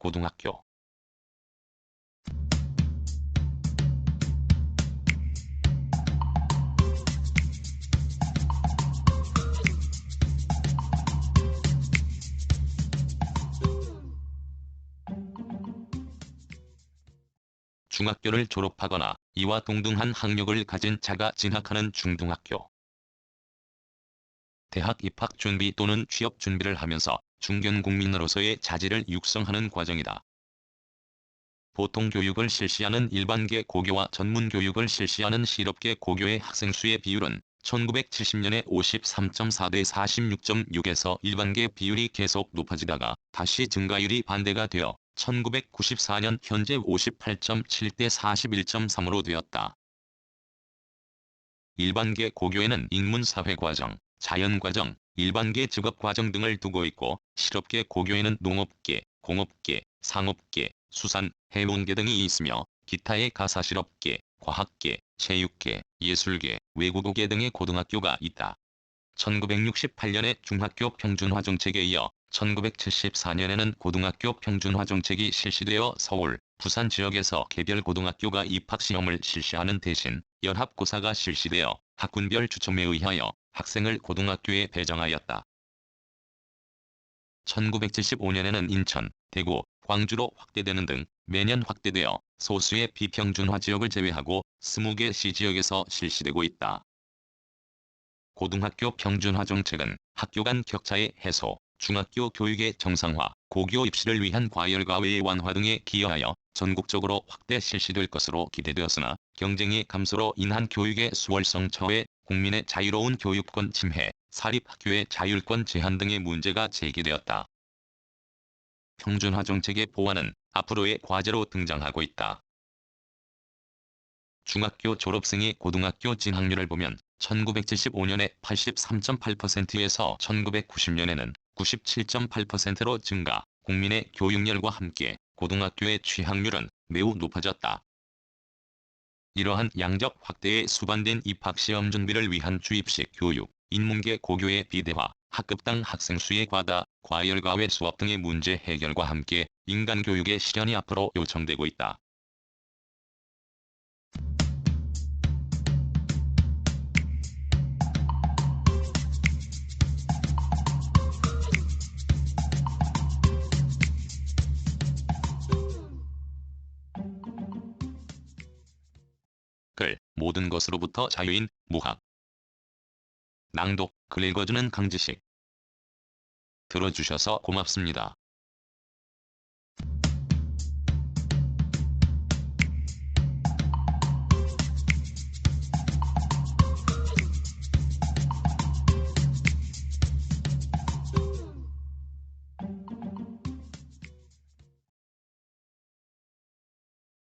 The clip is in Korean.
고등학교 중학교를 졸업하거나 이와 동등한 학력을 가진 자가 진학하는 중등학교. 대학 입학 준비 또는 취업 준비를 하면서 중견 국민으로서의 자질을 육성하는 과정이다. 보통 교육을 실시하는 일반계 고교와 전문 교육을 실시하는 실업계 고교의 학생 수의 비율은 1970년에 53.4 대 46.6에서 일반계 비율이 계속 높아지다가 다시 증가율이 반대가 되어 1994년 현재 58.7 대 41.3으로 되었다. 일반계 고교에는 인문사회과정, 자연과정, 일반계 직업 과정 등을 두고 있고 실업계 고교에는 농업계, 공업계, 상업계, 수산, 해운계 등이 있으며 기타의 가사실업계, 과학계, 체육계, 예술계, 외국어계 등의 고등학교가 있다. 1968년에 중학교 평준화 정책에 이어 1974년에는 고등학교 평준화 정책이 실시되어 서울, 부산 지역에서 개별 고등학교가 입학시험을 실시하는 대신 연합고사가 실시되어 학군별 추첨에 의하여 학생을 고등학교에 배정하였다. 1975년에는 인천, 대구, 광주로 확대되는 등 매년 확대되어 소수의 비평준화 지역을 제외하고 20개 시지역에서 실시되고 있다. 고등학교 평준화 정책은 학교 간 격차의 해소, 중학교 교육의 정상화, 고교 입시를 위한 과열과외의 완화 등에 기여하여 전국적으로 확대 실시될 것으로 기대되었으나 경쟁의 감소로 인한 교육의 수월성 처해 국민의 자유로운 교육권 침해, 사립학교의 자율권 제한 등의 문제가 제기되었다. 평준화 정책의 보완은 앞으로의 과제로 등장하고 있다. 중학교 졸업생의 고등학교 진학률을 보면 1975년에 83.8%에서 1990년에는 97.8%로 증가, 국민의 교육열과 함께 고등학교의 취학률은 매우 높아졌다. 이러한 양적 확대에 수반된 입학시험 준비를 위한 주입식 교육, 인문계 고교의 비대화, 학급당 학생 수의 과다, 과열과외 수업 등의 문제 해결과 함께 인간교육의 실현이 앞으로 요청되고 있다. 모든 것으로부터 자유인, 무학. 낭독, 글 읽어주는 강지식. 들어주셔서 고맙습니다.